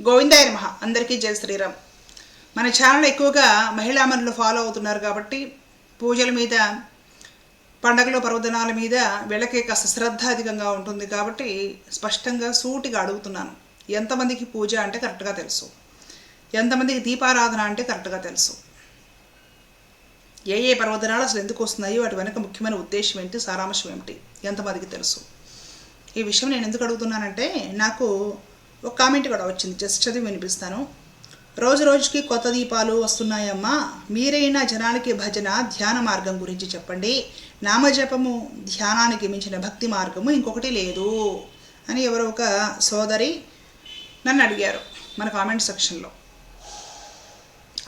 గోవిందాయ మహా అందరికీ జయ శ్రీరామ్. మన ఛానల్ ఎక్కువగా మహిళామణులు ఫాలో అవుతున్నారు కాబట్టి పూజల మీద పండగల పర్వదినాల మీద వీళ్ళకే కాస్త శ్రద్ధ అధికంగా ఉంటుంది కాబట్టి స్పష్టంగా సూటిగా అడుగుతున్నాను. ఎంతమందికి పూజ అంటే కరెక్ట్గా తెలుసు? ఎంతమందికి దీపారాధన అంటే కరెక్ట్గా తెలుసు? ఏ ఏ పర్వదినాలు అసలు ఎందుకు వస్తున్నాయో వాటి వెనక ముఖ్యమైన ఉద్దేశం ఏంటి సారాంశం ఏమిటి ఎంతమందికి తెలుసు? ఈ విషయం నేను ఎందుకు అడుగుతున్నానంటే నాకు ఒక కామెంట్ కూడా వచ్చింది. జస్ట్ చదివి వినిపిస్తాను. రోజు రోజుకి కొత్త దీపాలు వస్తున్నాయమ్మా. మీరైనా జనానికి భజన ధ్యాన మార్గం గురించి చెప్పండి. నామజపము ధ్యానానికి మించిన భక్తి మార్గము ఇంకొకటి లేదు అని ఎవరో ఒక సోదరి నన్ను అడిగారు మన కామెంట్ సెక్షన్లో.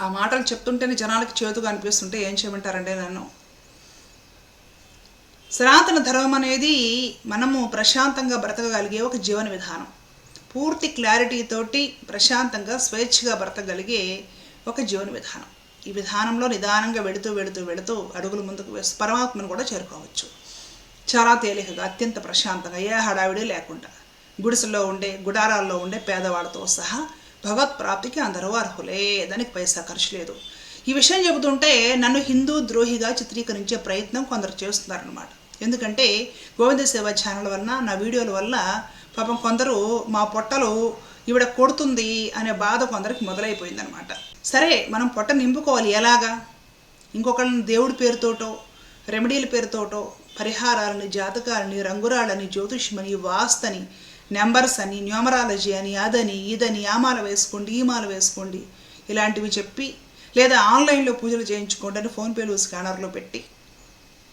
ఆ మాటలు చెప్తుంటేనే జనాలకి చేతుగా అనిపిస్తుంటే ఏం చేయమంటారంటే నన్ను? సనాతన ధర్మం అనేది మనము ప్రశాంతంగా బ్రతకగలిగే ఒక జీవన విధానం. పూర్తి క్లారిటీతోటి ప్రశాంతంగా స్వేచ్ఛగా బ్రతకగలిగే ఒక జీవన విధానం. ఈ విధానంలో నిదానంగా వెళుతూ వెళుతూ వెళుతూ అడుగులు ముందుకు వేస్తూ పరమాత్మను కూడా చేరుకోవచ్చు. చాలా తేలికగా అత్యంత ప్రశాంతంగా ఏ హడావిడి లేకుండా గుడిసెల్లో ఉండే గుడారాల్లో ఉండే పేదవాళ్ళతో సహా భగవత్ ప్రాప్తికి అందరూ అర్హులే దానికి పైసా ఖర్చు లేదు. ఈ విషయం చెబుతుంటే నన్ను హిందూ ద్రోహిగా చిత్రీకరించే ప్రయత్నం కొందరు చేస్తున్నారనమాట ఎందుకంటే గోవింద సేవ ఛానల్ వలన నా వీడియోల వల్ల పాపం కొందరు మా పొట్టలు ఈవిడ కొడుతుంది అనే బాధ కొందరికి మొదలైపోయిందనమాట సరే మనం పొట్ట నింపుకోవాలి. ఎలాగా? ఇంకొకళ్ళని దేవుడి పేరుతోటో రెమెడీల పేరుతోటో పరిహారాలని జాతకాలని రంగురాళ్ళని జ్యోతిష్మని వాస్తని నెంబర్స్ అని న్యూమరాలజీ అని అదని ఇదని ఆమాల వేసుకోండి ఈమాల వేసుకోండి ఇలాంటివి చెప్పి లేదా ఆన్లైన్లో పూజలు చేయించుకోండి అని ఫోన్పేలు స్కానర్లో పెట్టి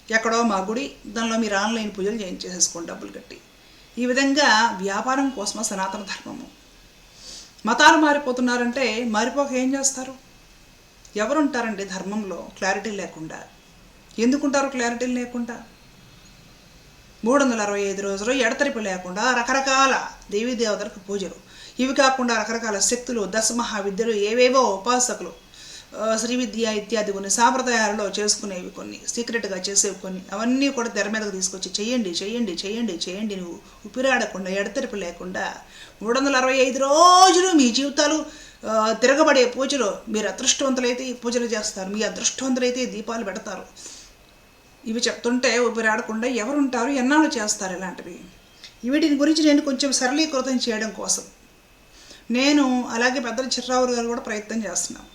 ఎక్కడో మా గుడి దానిలో మీరు ఆన్లైన్ పూజలు చేయించేసేసుకోండి డబ్బులు కట్టి. ఈ విధంగా వ్యాపారం కోసమ సనాతన ధర్మము? మతాలు మారిపోతున్నారంటే మారిపోక ఏం చేస్తారు? ఎవరుంటారండి ధర్మంలో క్లారిటీ లేకుండా? ఎందుకుంటారు క్లారిటీ లేకుండా? మూడు వందల అరవై ఐదు రోజులు ఎడతెరిపి లేకుండా రకరకాల దేవీ దేవతలకు పూజలు. ఇవి కాకుండా రకరకాల శక్తులు దశ మహావిద్యలు ఏవేవో ఉపాసకులు శ్రీ విద్య ఇత్యాది కొన్ని సాంప్రదాయాలలో చేసుకునేవి కొన్ని సీక్రెట్గా చేసేవి కొన్ని. అవన్నీ కూడా తెర మీదకు తీసుకొచ్చి చెయ్యండి చెయ్యండి చెయ్యండి చెయ్యండి నువ్వు ఉపిరాడకుండా ఎడతెరిపి లేకుండా మూడు వందల అరవై ఐదు రోజులు మీ జీవితాలు తిరగబడే పూజలు మీరు అదృష్టవంతులైతే ఈ పూజలు చేస్తారు. మీ అదృష్టవంతులైతే దీపాలు పెడతారు. ఇవి చెప్తుంటే ఊపిరాడకుండా ఎవరుంటారు ఎన్నాళ్ళు చేస్తారు ఇలాంటివి? వీటిని గురించి నేను కొంచెం సరళీకృతం చేయడం కోసం. నేను అలాగే పెద్దల చిర్రావు గారు కూడా ప్రయత్నం చేస్తున్నాం.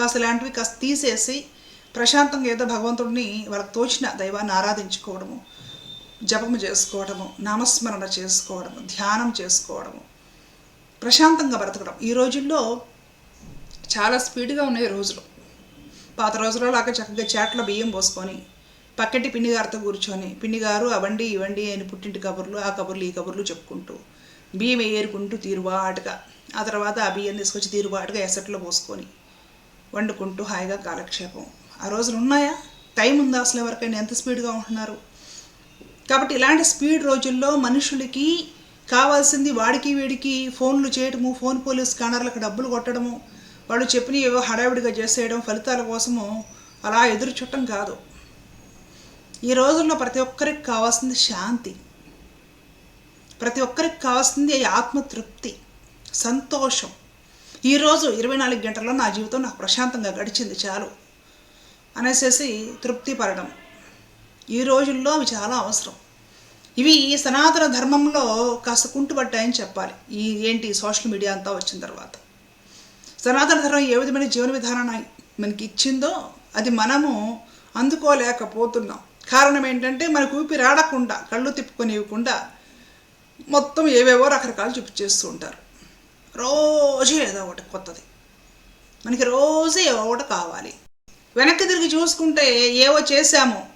కాస్త ఇలాంటివి కాస్త తీసేసి ప్రశాంతంగా ఏదో భగవంతుడిని వాళ్ళకి తోచిన దైవాన్ని ఆరాధించుకోవడము జపము చేసుకోవడము నామస్మరణ చేసుకోవడము ధ్యానం చేసుకోవడము ప్రశాంతంగా బ్రతకడం. ఈ రోజుల్లో చాలా స్పీడ్గా ఉన్నాయి రోజులు. పాత రోజుల్లో లాగా చక్కగా చేట్లో బియ్యం పోసుకొని పక్కటి పిండిగారితో గారితో కూర్చొని పిండిగారు గారు అవండి ఇవండి అని పుట్టింటి కబుర్లు ఆ కబుర్లు ఈ కబుర్లు చెప్పుకుంటూ బియ్యం ఏరుకుంటూ తీరుబాటుగా ఆ తర్వాత ఆ బియ్యం తీసుకొచ్చి తీరుబాటుగా ఎసట్లో పోసుకొని వండుకుంటూ హాయిగా కాలక్షేపం. ఆ రోజులు ఉన్నాయా? టైం ఉందా అసలు ఎవరికైనా? ఎంత స్పీడ్గా ఉంటున్నారు? కాబట్టి ఇలాంటి స్పీడ్ రోజుల్లో మనుషులకి కావాల్సింది వాడికి వీడికి ఫోన్లు చేయడము ఫోన్ పోలీస్ స్కానర్లకు డబ్బులు కొట్టడము వాళ్ళు చెప్పిన ఏవో హడావిడిగా చేసేయడం ఫలితాల కోసము అలా ఎదురు చుట్టం కాదు. ఈ రోజుల్లో ప్రతి ఒక్కరికి కావాల్సింది శాంతి. ప్రతి ఒక్కరికి కావాల్సింది ఆత్మతృప్తి సంతోషం. ఈరోజు ఇరవై నాలుగు గంటల్లో నా జీవితం నాకు ప్రశాంతంగా గడిచింది చాలు. అనేసేసి తృప్తి పడడం. ఈ రోజుల్లో అవి చాలా అవసరం. ఇవి ఈ సనాతన ధర్మంలో కాస్త కుంటుపడ్డాయని చెప్పాలి. ఈ ఏంటి సోషల్ మీడియా అంతా వచ్చిన తర్వాత. సనాతన ధర్మం ఏ విధమైన జీవన విధానాన్ని మనకి ఇచ్చిందో అది మనము అందుకోలేకపోతున్నాం. కారణం ఏంటంటే మనకు ఊపిరి ఆడకుండా కళ్ళు తిప్పుకొనివ్వకుండా మొత్తం ఏవేవో రకరకాలు చూపించేస్తూ ఉంటారు. రోజు ఏదో ఒకటి కొత్తది. మనకి రోజు ఏదో ఒకటి కావాలి. వెనక్కి తిరిగి చూసుకుంటే ఏవో చేశాము.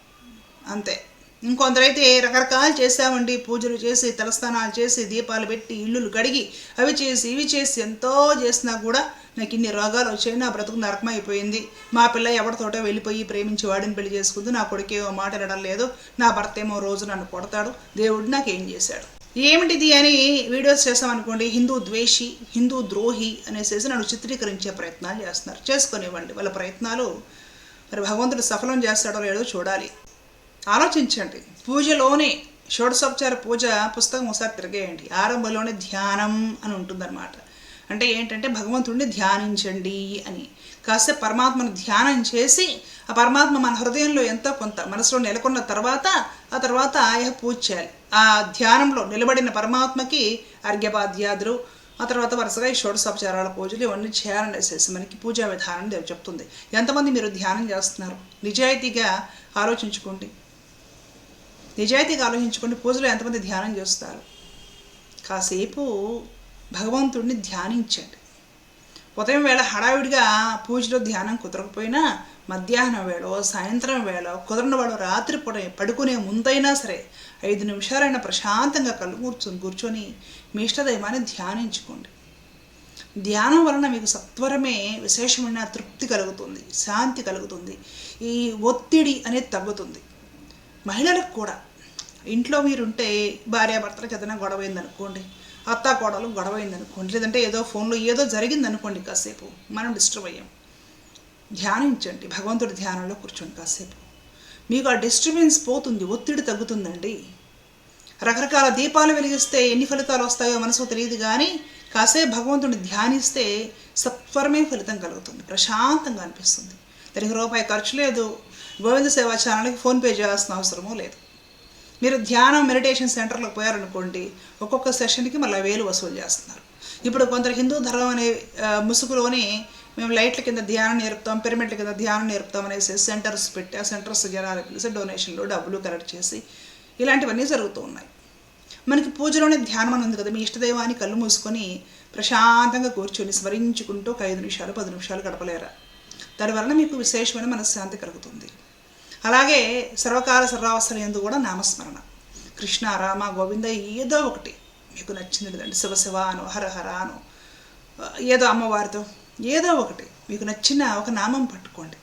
అంతే. ఇంకొందరైతే రకరకాలు చేసామండి పూజలు చేసి తలస్నానాలు చేసి దీపాలు పెట్టి ఇల్లులు కడిగి అవి చేసి ఇవి చేసి ఎంతో చేసినా కూడా నాకు ఇన్ని రోగాలు వచ్చాయి నా బ్రతుకు నరకం అయిపోయింది మా పిల్ల ఎవరితోటో వెళ్ళిపోయి ప్రేమించి వాడిని పెళ్ళి చేసుకుంది. నా కొడుకేమో మాట లేదు. నా భర్త ఏమో రోజు నన్ను కొడతాడు. దేవుడు నాకేం చేశాడు? ఏమిటిది అని వీడియోస్ చేసామనుకోండి హిందూ ద్వేషి హిందూ ద్రోహి అనేసి నన్ను చిత్రీకరించే ప్రయత్నాలు చేస్తున్నారు. చేసుకునివ్వండి. వాళ్ళ ప్రయత్నాలు మరి భగవంతుడు సఫలం చేస్తాడో లేదో చూడాలి. ఆలోచించండి. పూజలోనే షోడశోపచార పూజ పుస్తకం ఒకసారి తిరగేయండి. ఆరంభంలోనే ధ్యానం అని ఉంటుందన్నమాట. అంటే ఏంటంటే భగవంతుడిని ధ్యానించండి అని. కాస్త పరమాత్మను ధ్యానం చేసి ఆ పరమాత్మ మన హృదయంలో ఎంతో కొంత మనసులో నెలకొన్న తర్వాత ఆ తర్వాత ఆయా పూజ చేయాలి. ఆ ధ్యానంలో నిలబడిన పరమాత్మకి అర్ఘ్యపాద్యాదులు ఆ తర్వాత వరుసగా ఈ షోడశోపచారాల పూజలు ఇవన్నీ చేయాలనేసేసి మనకి పూజా విధానం చెప్తుంది. ఎంతమంది మీరు ధ్యానం చేస్తున్నారు? నిజాయితీగా ఆలోచించుకోండి. నిజాయితీగా ఆలోచించుకోండి. పూజలో ఎంతమంది ధ్యానం చేస్తారు? కాసేపు భగవంతుడిని ధ్యానించండి. ఉదయం వేళ హడావిడిగా పూజలో ధ్యానం కుదరకపోయినా మధ్యాహ్నం వేళ సాయంత్రం వేళ కుదరని వాళ్ళు రాత్రి పూట పడుకునే ముందైనా సరే ఐదు నిమిషాలైనా ప్రశాంతంగా కళ్ళు కూర్చొని కూర్చొని మీ ఇష్టదైవాన్ని ధ్యానించుకోండి. ధ్యానం వలన మీకు సత్వరమే విశేషమైన తృప్తి కలుగుతుంది శాంతి కలుగుతుంది ఈ ఒత్తిడి అనేది తగ్గుతుంది. మహిళలకు కూడా ఇంట్లో మీరుంటే భార్యాభర్తలకు ఏదైనా గొడవ అయిందనుకోండి అత్త కోడలు గొడవ అయిందనుకోండి లేదంటే ఏదో ఫోన్లో ఏదో జరిగిందనుకోండి కాసేపు. మనం డిస్టర్బ్ అయ్యాం. ధ్యానించండి. భగవంతుడి ధ్యానంలో కూర్చోండి కాసేపు. మీకు ఆ డిస్టర్బెన్స్ పోతుంది ఒత్తిడి తగ్గుతుందండి. రకరకాల దీపాలు వెలిగిస్తే ఎన్ని ఫలితాలు వస్తాయో మనసు తెలియదు కానీ కాసేపు భగవంతుడిని ధ్యానిస్తే సత్వరమే ఫలితం కలుగుతుంది. ప్రశాంతంగా అనిపిస్తుంది. దానికి రూపాయి ఖర్చు లేదు. గోవింద సేవా ఛానల్కి ఫోన్పే చేయాల్సిన అవసరమూ లేదు. మీరు ధ్యానం మెడిటేషన్ సెంటర్లకు పోయారనుకోండి ఒక్కొక్క సెషన్కి మళ్ళీ వేలు వసూలు చేస్తున్నారు. ఇప్పుడు కొందరు హిందూ ధర్మం అనే ముసుగులోని మేము లైట్ల కింద ధ్యానం నేర్పుతాం పిరమిడ్ల కింద ధ్యానం నేర్పుతాం అనేసి సెంటర్స్ పెట్టి ఆ సెంటర్స్ జనాలు పిలిచి డొనేషన్లు డబ్బులు కలెక్ట్ చేసి ఇలాంటివన్నీ జరుగుతూ ఉన్నాయి. మనకి పూజలోనే ధ్యానం అని ఉంది కదా మీ ఇష్టదైవాన్ని కళ్ళు మూసుకొని ప్రశాంతంగా కూర్చొని స్మరించుకుంటూ ఒక ఐదు నిమిషాలు పది నిమిషాలు గడపలేరా? దాని వలన మీకు విశేషమైన మనశ్శాంతి కలుగుతుంది. అలాగే సర్వకాల సర్వావసరం ఎందు కూడా నామస్మరణ. కృష్ణ రామ గోవింద ఏదో ఒకటి. మీకు నచ్చింది లేదండి శివశివ అను హర హర అను ఏదో అమ్మవారితో ఏదో ఒకటి. మీకు నచ్చిన ఒక నామం పట్టుకోండి.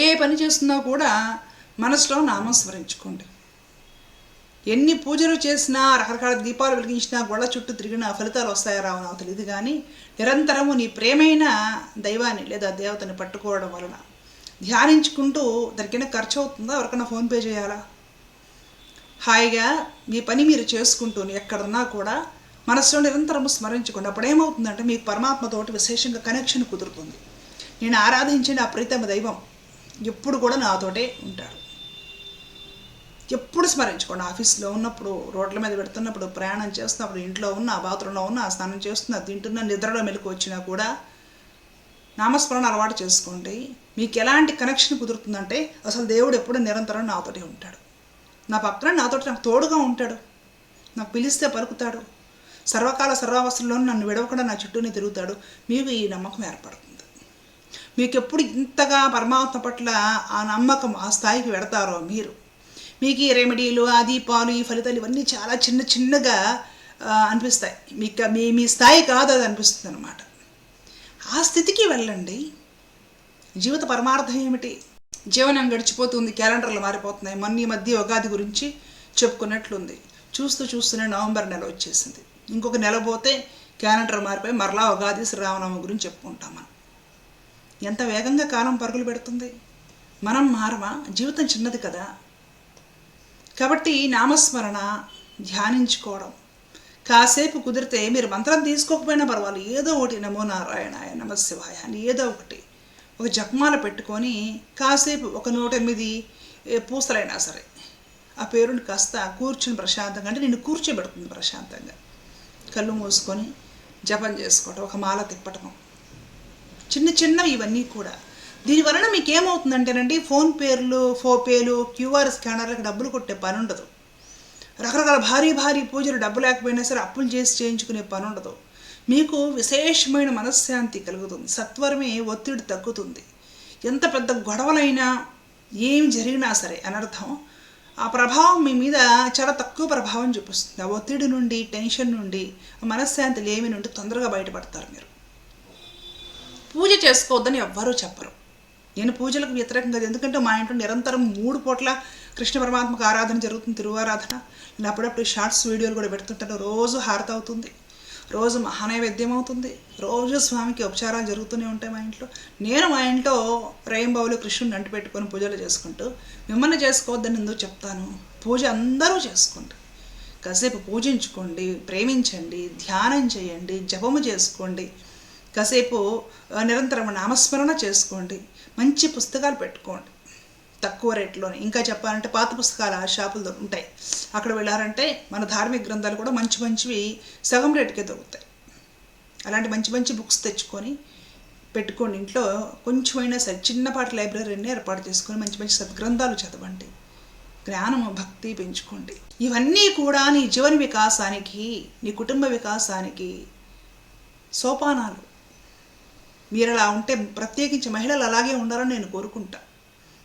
ఏ పని చేస్తున్నా కూడా మనసులో నామం స్మరించుకోండి. ఎన్ని పూజలు చేసినా రకరకాల దీపాలు వెలిగించినా గొళ్ళ చుట్టూ తిరిగినా ఫలితాలు వస్తాయా రావు నాకు తెలియదు కానీ నిరంతరము నీ ప్రేమైన దైవాన్ని లేదా దేవతని పట్టుకోవడం వలన ధ్యానించుకుంటూ దానికైనా ఖర్చు అవుతుందా ఎవరికైనా ఫోన్పే చేయాలా? హాయిగా మీ పని మీరు చేసుకుంటూ ఎక్కడున్నా కూడా మనసులో నిరంతరం స్మరించుకోండి. అప్పుడు ఏమవుతుందంటే మీకు పరమాత్మతోటి విశేషంగా కనెక్షన్ కుదురుతుంది. నేను ఆరాధించిన ఆ ప్రీతమ దైవం ఎప్పుడు కూడా నాతోటే ఉంటారు ఎప్పుడు స్మరించుకోండి. ఆఫీస్లో ఉన్నప్పుడు రోడ్ల మీద పెడుతున్నప్పుడు ప్రయాణం చేస్తున్నప్పుడు ఇంట్లో ఉన్న బాత్రూంలో ఉన్న స్నానం చేస్తున్నా తింటున్న నిద్రలో మెలకు వచ్చినా కూడా నామస్మరణ అలవాటు చేసుకోండి. మీకు ఎలాంటి కనెక్షన్ కుదురుతుందంటే అసలు దేవుడు ఎప్పుడు నిరంతరం నాతోటి ఉంటాడు. నా పక్కన నాతోటి నాకు తోడుగా ఉంటాడు. నాకు పిలిస్తే పలుకుతాడు. సర్వకాల సర్వావస్థల్లో నన్ను విడవకుండా నా చుట్టూనే తిరుగుతాడు. మీకు ఈ నమ్మకం ఏర్పడుతుంది. మీకు ఎప్పుడు ఇంతగా పరమాత్మ పట్ల ఆ నమ్మకం ఆ స్థాయికి వెడతారో మీరు. మీకు ఈ రెమెడీలు ఆ దీపాలు ఈ ఫలితాలు ఇవన్నీ చాలా చిన్న చిన్నగా అనిపిస్తాయి. మీకు మీ మీ స్థాయి కాదు అది అనిపిస్తుంది అనమాట ఆ స్థితికి వెళ్ళండి. జీవిత పరమార్థం ఏమిటి? జీవనం గడిచిపోతుంది క్యాలెండర్లు మారిపోతున్నాయి. మొన్న ఈ మధ్య ఉగాది గురించి చెప్పుకున్నట్లుంది. చూస్తూ చూస్తూనే నవంబర్ నెల వచ్చేసింది. ఇంకొక నెల పోతే క్యాలెండర్ మారిపోయి మరలా ఉగాది శ్రీరామనవమి గురించి చెప్పుకుంటాం మనం. ఎంత వేగంగా కాలం పరుగులు పెడుతుంది? మనం మారమా? జీవితం చిన్నది కదా. కాబట్టి నామస్మరణ ధ్యానించుకోవడం కాసేపు కుదిరితే మీరు మంత్రం తీసుకోకపోయినా పర్వాలేదు. ఏదో ఒకటి నమో నారాయణాయ నమ శివాయ అని ఏదో ఒకటి. ఒక జక్మాల పెట్టుకొని కాసేపు ఒక నూట ఎనిమిది ఏ, పూసలైనా సరే. ఆ పేరుని కాస్త కూర్చుని ప్రశాంతంగా అంటే నిన్ను కూర్చోబెడుతుంది ప్రశాంతంగా. కళ్ళు మూసుకొని జపం చేసుకోవటం ఒక మాల తిప్పటం. చిన్న చిన్నవి ఇవన్నీ కూడా. దీని వలన మీకు ఏమవుతుందంటేనండి ఫోన్ పేర్లు ఫోపేలు క్యూఆర్ స్కానర్లకు డబ్బులు కొట్టే పని ఉండదు. రకరకాల భారీ భారీ పూజలు డబ్బు లేకపోయినా సరే అప్పులు చేసి చేయించుకునే పని ఉండదు. మీకు విశేషమైన మనశ్శాంతి కలుగుతుంది. సత్వరమే ఒత్తిడి తగ్గుతుంది. ఎంత పెద్ద గొడవలైనా ఏం జరిగినా సరే అనర్థం ఆ ప్రభావం మీ మీద చాలా తక్కువ ప్రభావం చూపిస్తుంది. ఆ ఒత్తిడి నుండి టెన్షన్ నుండి మనశ్శాంతి లేమి నుండి తొందరగా బయటపడతారు మీరు. పూజ చేసుకోవద్దని ఎవ్వరూ చెప్పరు. నేను పూజలకు వ్యతిరేకంగా కాదు. ఎందుకంటే మా ఇంట్లో నిరంతరం మూడు పూట్ల కృష్ణ పరమాత్మకు ఆరాధన జరుగుతుంది తిరువారాధన. నేను అప్పుడప్పుడు షార్ట్స్ వీడియోలు కూడా పెడుతుంటాను. రోజు హారత అవుతుంది. రోజు మహానైవేద్యం అవుతుంది. రోజు స్వామికి ఉపచారాలు జరుగుతూనే ఉంటాయి మా ఇంట్లో. నేను మా ఇంట్లో రేయింబావులు కృష్ణుని అంటి పెట్టుకొని పూజలు చేసుకుంటూ మిమ్మల్ని చేసుకోవద్దని ఎందుకు చెప్తాను? పూజ అందరూ చేసుకోండి కాసేపు పూజించుకోండి ప్రేమించండి ధ్యానం చేయండి జపము చేసుకోండి. కాసేపు నిరంతరం నామస్మరణ చేసుకోండి. మంచి పుస్తకాలు పెట్టుకోండి. తక్కువ రేట్లోనే. ఇంకా చెప్పాలంటే పాత పుస్తకాలు ఆ షాపులు ఉంటాయి. అక్కడ వెళ్ళారంటే మన ధార్మిక గ్రంథాలు కూడా మంచి మంచివి సగం రేటుకే దొరుకుతాయి. అలాంటి మంచి మంచి బుక్స్ తెచ్చుకొని పెట్టుకోండి. ఇంట్లో కొంచెమైనా సరే చిన్నపాటి లైబ్రరీని ఏర్పాటు చేసుకొని మంచి మంచి సద్గ్రంథాలు చదవండి. జ్ఞానము భక్తి పెంచుకోండి. ఇవన్నీ కూడా నీ జీవన వికాసానికి నీ కుటుంబ వికాసానికి సోపానాలు. మీరు అలా ఉంటే ప్రత్యేకించి మహిళలు అలాగే ఉండాలని నేను కోరుకుంటా.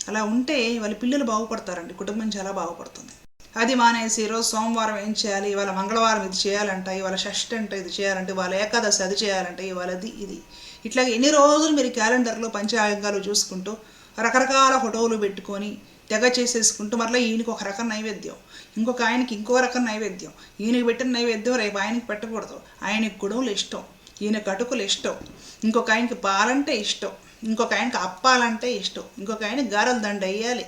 అలా ఉంటే వాళ్ళ పిల్లలు బాగుపడతారండి. కుటుంబం చాలా బాగుపడుతుంది. అది మానేసి ఈరోజు సోమవారం ఏం చేయాలి? ఇవాళ మంగళవారం ఇది చేయాలంట ఇవాళ షష్ఠి అంటే ఇది చేయాలంటే ఇవాళ ఏకాదశి అది చేయాలంటే ఇవాళది ఇది. ఇట్లా ఎన్ని రోజులు మీరు క్యాలెండర్లో పంచాంగాలు చూసుకుంటూ రకరకాల ఫోటోలు పెట్టుకొని తెగ చేసేసుకుంటూ మరలా ఈయనకి ఒక రకం నైవేద్యం. ఇంకొక ఆయనకి ఇంకో రకం నైవేద్యం. ఈయనకి పెట్టిన నైవేద్యం రేపు ఆయనకి పెట్టకూడదు. ఆయనకి కూడా ఇష్టం. ఈయన కటుకులు ఇష్టం. ఇంకొక ఆయనకి పాలంటే ఇష్టం. ఇంకొక ఆయనకి అప్పాలంటే ఇష్టం. ఇంకొక ఆయన గారెల దండ వేయాలి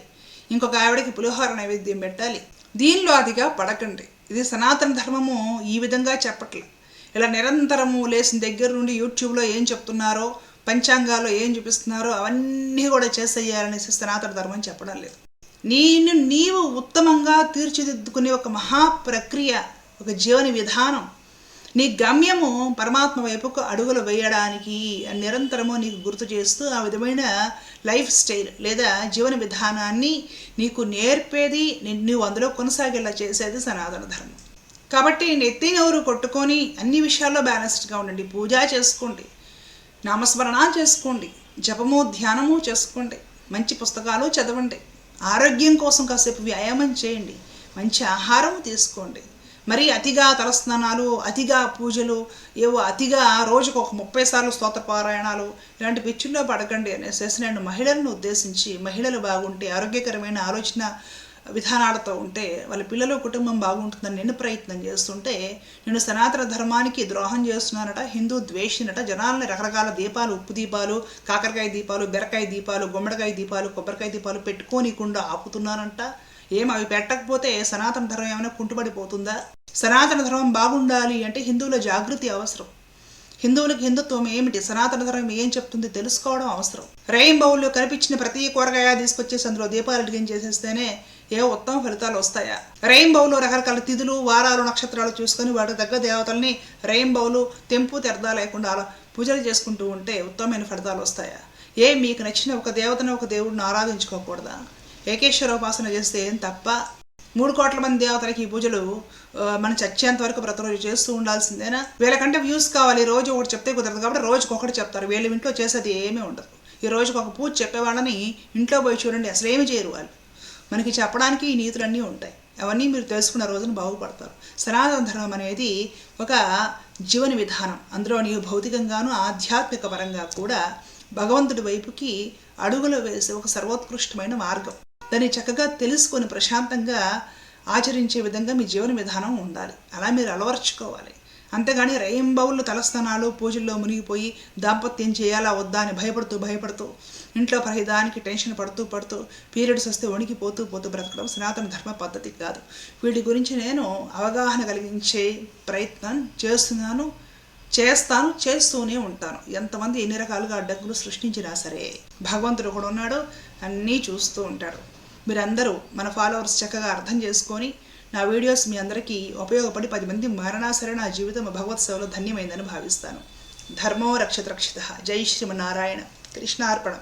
ఇంకొక ఆవిడకి పులిహోర నైవేద్యం పెట్టాలి. దీనిలో అదిగా పడకండి. ఇది సనాతన ధర్మము. ఈ విధంగా చెప్పట్లే. ఇలా నిరంతరము లేచిన దగ్గర నుండి యూట్యూబ్లో ఏం చెప్తున్నారో పంచాంగాల్లో ఏం చూపిస్తున్నారో అవన్నీ కూడా చేసేయాలనేసి సనాతన ధర్మం చెప్పడం లేదు. నేను నీవు ఉత్తమంగా తీర్చిదిద్దుకునే ఒక మహా ప్రక్రియ ఒక జీవన విధానం నీ గమ్యము పరమాత్మ వైపుకు అడుగులు వేయడానికి నిరంతరము నీకు గుర్తు చేస్తూ ఆ విధమైన లైఫ్ స్టైల్ లేదా జీవన విధానాన్ని నీకు నేర్పేది నువ్వు అందులో కొనసాగేలా చేసేది సనాతన ధర్మం. కాబట్టి నెత్తి నోరు కొట్టుకొని అన్ని విషయాల్లో బ్యాలెన్స్డ్గా ఉండండి. పూజ చేసుకోండి నామస్మరణ చేసుకోండి జపము ధ్యానము చేసుకోండి మంచి పుస్తకాలు చదవండి ఆరోగ్యం కోసం కాసేపు వ్యాయామం చేయండి మంచి ఆహారం తీసుకోండి మరి అతిగా తలస్నానాలు అతిగా పూజలు ఏవో అతిగా రోజుకు ఒక ముప్పై సార్లు స్తోత్రపారాయణాలు ఇలాంటి పిచ్చుల్లో పడకండి అనేసి నేను మహిళలను ఉద్దేశించి మహిళలు బాగుంటే ఆరోగ్యకరమైన ఆలోచన విధానాలతో ఉంటే వాళ్ళ పిల్లలు కుటుంబం బాగుంటుందని నేను ప్రయత్నం చేస్తుంటే నేను సనాతన ధర్మానికి ద్రోహం చేస్తున్నానట హిందూ ద్వేషినట జనాలని రకరకాల దీపాలు ఉప్పు దీపాలు కాకరకాయ దీపాలు బెరకాయ దీపాలు గుమ్మడికాయ దీపాలు కొబ్బరికాయ దీపాలు పెట్టుకోనికుండా ఆపుతున్నానంట ఏం అవి పెట్టకపోతే సనాతన ధర్మం ఏమైనా కుంటుపడిపోతుందా? సనాతన ధర్మం బాగుండాలి అంటే హిందువుల జాగృతి అవసరం. హిందువులకు హిందుత్వం ఏమిటి? సనాతన ధర్మం ఏం చెప్తుంది తెలుసుకోవడం అవసరం. రెయిన్ బౌల్లో కనిపించిన ప్రతి కూరగాయ తీసుకొచ్చేసి అందులో దీపాలు చేసేస్తేనే ఏ ఉత్తమ ఫలితాలు వస్తాయా? రెయిన్బౌలో రకరకాల తిథులు వారాలు నక్షత్రాలు చూసుకొని వాటి దగ్గర దేవతల్ని రెయిన్బౌలు తెంపు తెరదా లేకుండా అలా పూజలు చేసుకుంటూ ఉంటే ఉత్తమమైన ఫలితాలు వస్తాయా? ఏ మీకు నచ్చిన ఒక దేవతను ఒక దేవుడిని ఆరాధించుకోకూడదా? ఏకేశ్వరోపాసన చేస్తే ఏం తప్ప? మూడు కోట్ల మంది దేవతలకి ఈ పూజలు మన మనం చచ్చేంత వరకు ప్రతిరోజు చేస్తూ ఉండాల్సిందేనా? వీళ్ళకంటే వ్యూస్ కావాలి. రోజు ఒకటి చెప్తే కుదరదు కాబట్టి రోజుకి ఒకటి చెప్తారు. వీళ్ళ ఇంట్లో చేసేది ఏమీ ఉండదు. ఈ రోజుకి ఒక పూజ చెప్పేవాళ్ళని ఇంట్లో పోయి చూడండి. అసలు ఏమి చేయరు వాళ్ళు. మనకి చెప్పడానికి ఈ నీతులన్నీ ఉంటాయి. అవన్నీ మీరు తెలుసుకున్న రోజున బాగుపడతారు. సనాతన ధర్మం అనేది ఒక జీవన విధానం. అందులో నీవు భౌతికంగాను ఆధ్యాత్మిక పరంగా కూడా భగవంతుడి వైపుకి అడుగులు వేసే ఒక సర్వోత్కృష్టమైన మార్గం. దాన్ని చక్కగా తెలుసుకొని ప్రశాంతంగా ఆచరించే విధంగా మీ జీవన విధానం ఉండాలి. అలా మీరు అలవర్చుకోవాలి. అంతేగాని రయంబౌళ్ళు తలస్థానాలు పూజల్లో మునిగిపోయి దాంపత్యం చేయాలా వద్దా అని భయపడుతూ భయపడుతూ ఇంట్లో ప్రతిదానికి టెన్షన్ పడుతూ పడుతూ పీరియడ్స్ వస్తే వణికిపోతూ పోతూ బ్రతకడం సనాతన ధర్మ పద్ధతి కాదు. వీటి గురించి నేను అవగాహన కలిగించే ప్రయత్నం చేస్తున్నాను చేస్తాను చేస్తూనే ఉంటాను. ఎంతమంది ఎన్ని రకాలుగా అడ్డంకులు సృష్టించినా సరే భగవంతుడు కూడా ఉన్నాడు అన్నీ చూస్తూ ఉంటాడు. మీరందరూ మన ఫాలోవర్స్ చక్కగా అర్థం చేసుకొని నా వీడియోస్ మీ అందరికీ ఉపయోగపడి పది మంది మారినా సరే నా జీవితం భగవత్ సేవలో ధన్యమైందని భావిస్తాను. ధర్మో రక్షత రక్షిత. జై శ్రీమన్నారాయణ. కృష్ణార్పణం.